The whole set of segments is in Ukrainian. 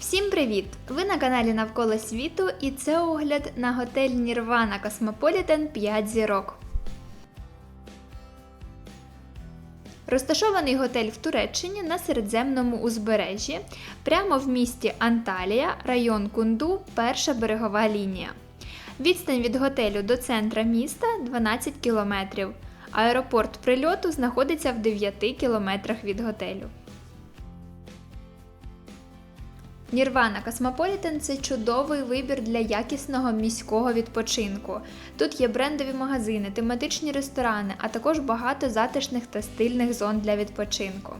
Всім привіт! Ви на каналі Навколо світу і це огляд на готель Нірвана Космополітен 5 зірок. Розташований готель в Туреччині на середземному узбережжі, прямо в місті Анталія, район Кунду, перша берегова лінія. Відстань від готелю до центра міста 12 кілометрів. Аеропорт прильоту знаходиться в 9 кілометрах від готелю. Нірвана Космополітен це чудовий вибір для якісного міського відпочинку. Тут є брендові магазини, тематичні ресторани, а також багато затишних та стильних зон для відпочинку.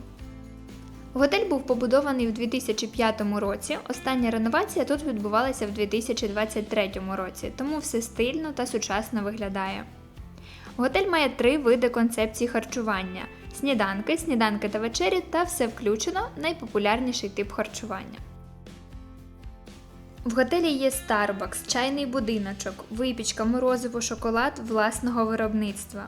Готель був побудований у 2005 році. Остання реновація тут відбувалася в 2023 році, тому все стильно та сучасно виглядає. Готель має три види концепції харчування: сніданки, сніданки та вечері та все включено найпопулярніший тип харчування. В готелі є Starbucks, чайний будиночок, випічка, морозиво, шоколад власного виробництва.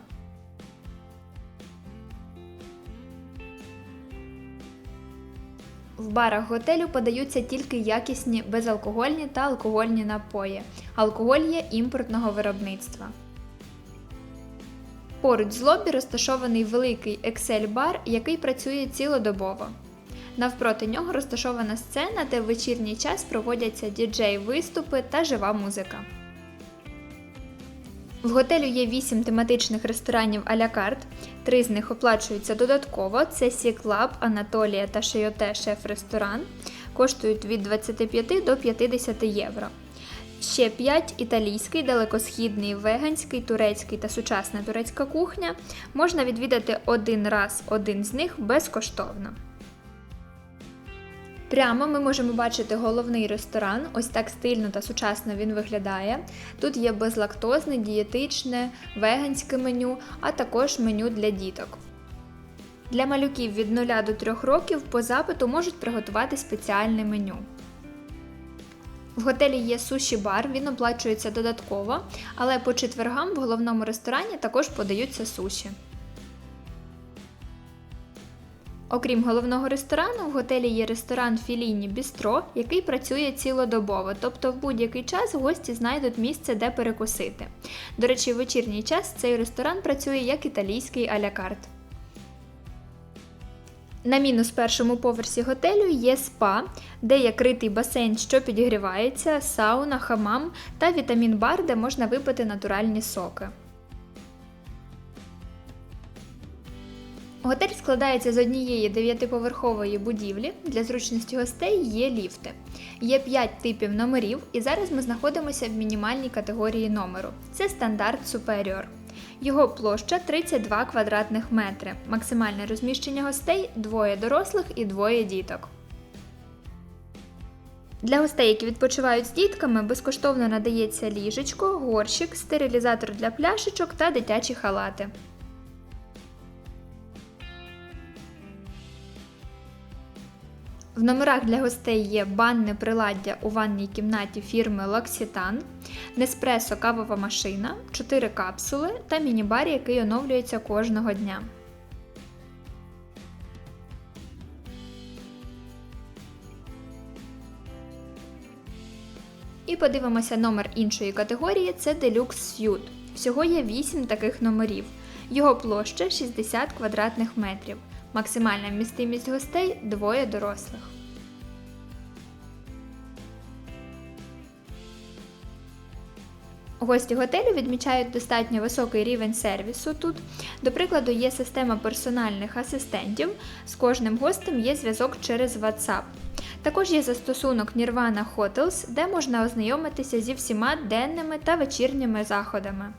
В барах готелю подаються тільки якісні безалкогольні та алкогольні напої. Алкоголь є імпортного виробництва. Поруч з лобі розташований великий Excel-бар, який працює цілодобово. Навпроти нього розташована сцена, де в вечірній час проводяться діджей-виступи та жива музика. В готелю є 8 тематичних ресторанів а-ля карт. Три з них оплачуються додатково: це Сі Клаб, Анатолія та Шейоте Шеф-ресторан. Коштують від 25 до 50 євро. Ще 5 італійський, далекосхідний, веганський, турецький та сучасна турецька кухня можна відвідати один раз один з них безкоштовно. Прямо ми можемо бачити головний ресторан, ось так стильно та сучасно він виглядає. Тут є безлактозне, дієтичне, веганське меню, а також меню для діток. Для малюків від 0 до 3 років по запиту можуть приготувати спеціальне меню. В готелі є суші-бар, він оплачується додатково, але по четвергам в головному ресторані також подаються суші. Окрім головного ресторану, в готелі є ресторан Філіні Бістро, який працює цілодобово, тобто в будь-який час гості знайдуть місце, де перекусити. До речі, в вечірній час цей ресторан працює як італійський а-ля. На мінус першому поверсі готелю є спа, де є критий басейн, що підігрівається, сауна, хамам та вітамін-бар, де можна випити натуральні соки. Готель складається з однієї дев'ятиповерхової будівлі. Для зручності гостей є ліфти. Є 5 типів номерів, і зараз ми знаходимося в мінімальній категорії номеру. Це стандарт Superior. Його площа 32 квадратних метри. Максимальне розміщення гостей двоє дорослих і двоє діток. Для гостей, які відпочивають з дітками, безкоштовно надається ліжечко, горщик, стерилізатор для пляшечок та дитячі халати. В номерах для гостей є банне приладдя у ванній кімнаті фірми L'Occitane, Неспресо кавова машина, 4 капсули та міні-бар, який оновлюється кожного дня. І подивимося номер іншої категорії це Deluxe Suite. Всього є 8 таких номерів. Його площа 60 квадратних метрів. Максимальна вмістимість гостей двоє дорослих. Гості готелю відмічають достатньо високий рівень сервісу тут. До прикладу, є система персональних асистентів. З кожним гостем є зв'язок через WhatsApp. Також є застосунок Nirvana Hotels, де можна ознайомитися зі всіма денними та вечірніми заходами.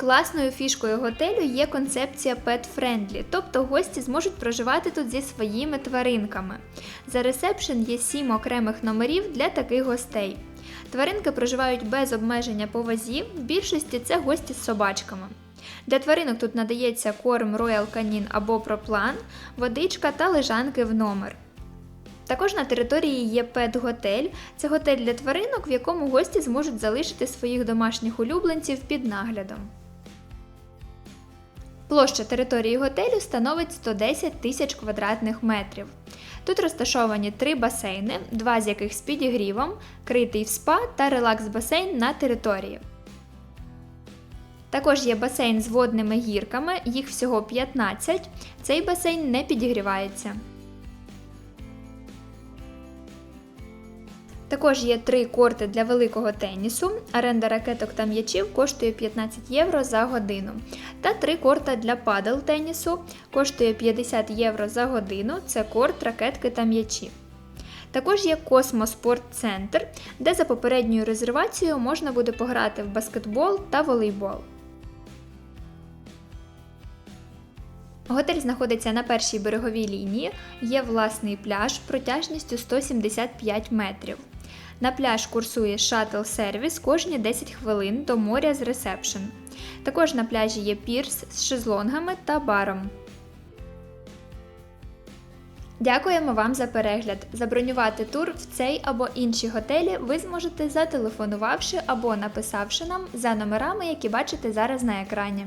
Класною фішкою готелю є концепція Pet Friendly, тобто гості зможуть проживати тут зі своїми тваринками. За ресепшн є 7 окремих номерів для таких гостей. Тваринки проживають без обмеження по вазі, в більшості це гості з собачками. Для тваринок тут надається корм Royal Canin або проплан, водичка та лежанки в номер. Також на території є пет-готель. Це готель для тваринок, в якому гості зможуть залишити своїх домашніх улюбленців під наглядом. Площа території готелю становить 110 тисяч квадратних метрів. Тут розташовані три басейни, два з яких з підігрівом, критий в спа та релакс-басейн на території. Також є басейн з водними гірками, їх всього 15. Цей басейн не підігрівається. Також є три корти для великого тенісу. Оренда ракеток та м'ячів коштує 15 євро за годину. Та три корта для падл тенісу коштує 50 євро за годину. Це корт, ракетки та м'ячі. Також є Космоспорт Центр, де за попередньою резервацією можна буде пограти в баскетбол та волейбол. Готель знаходиться на першій береговій лінії, є власний пляж протяжністю 175 метрів. На пляж курсує шаттл-сервіс кожні 10 хвилин до моря з ресепшн. Також на пляжі є пірс з шезлонгами та баром. Дякуємо вам за перегляд. Забронювати тур в цей або інші готелі ви зможете зателефонувавши або написавши нам за номерами, які бачите зараз на екрані.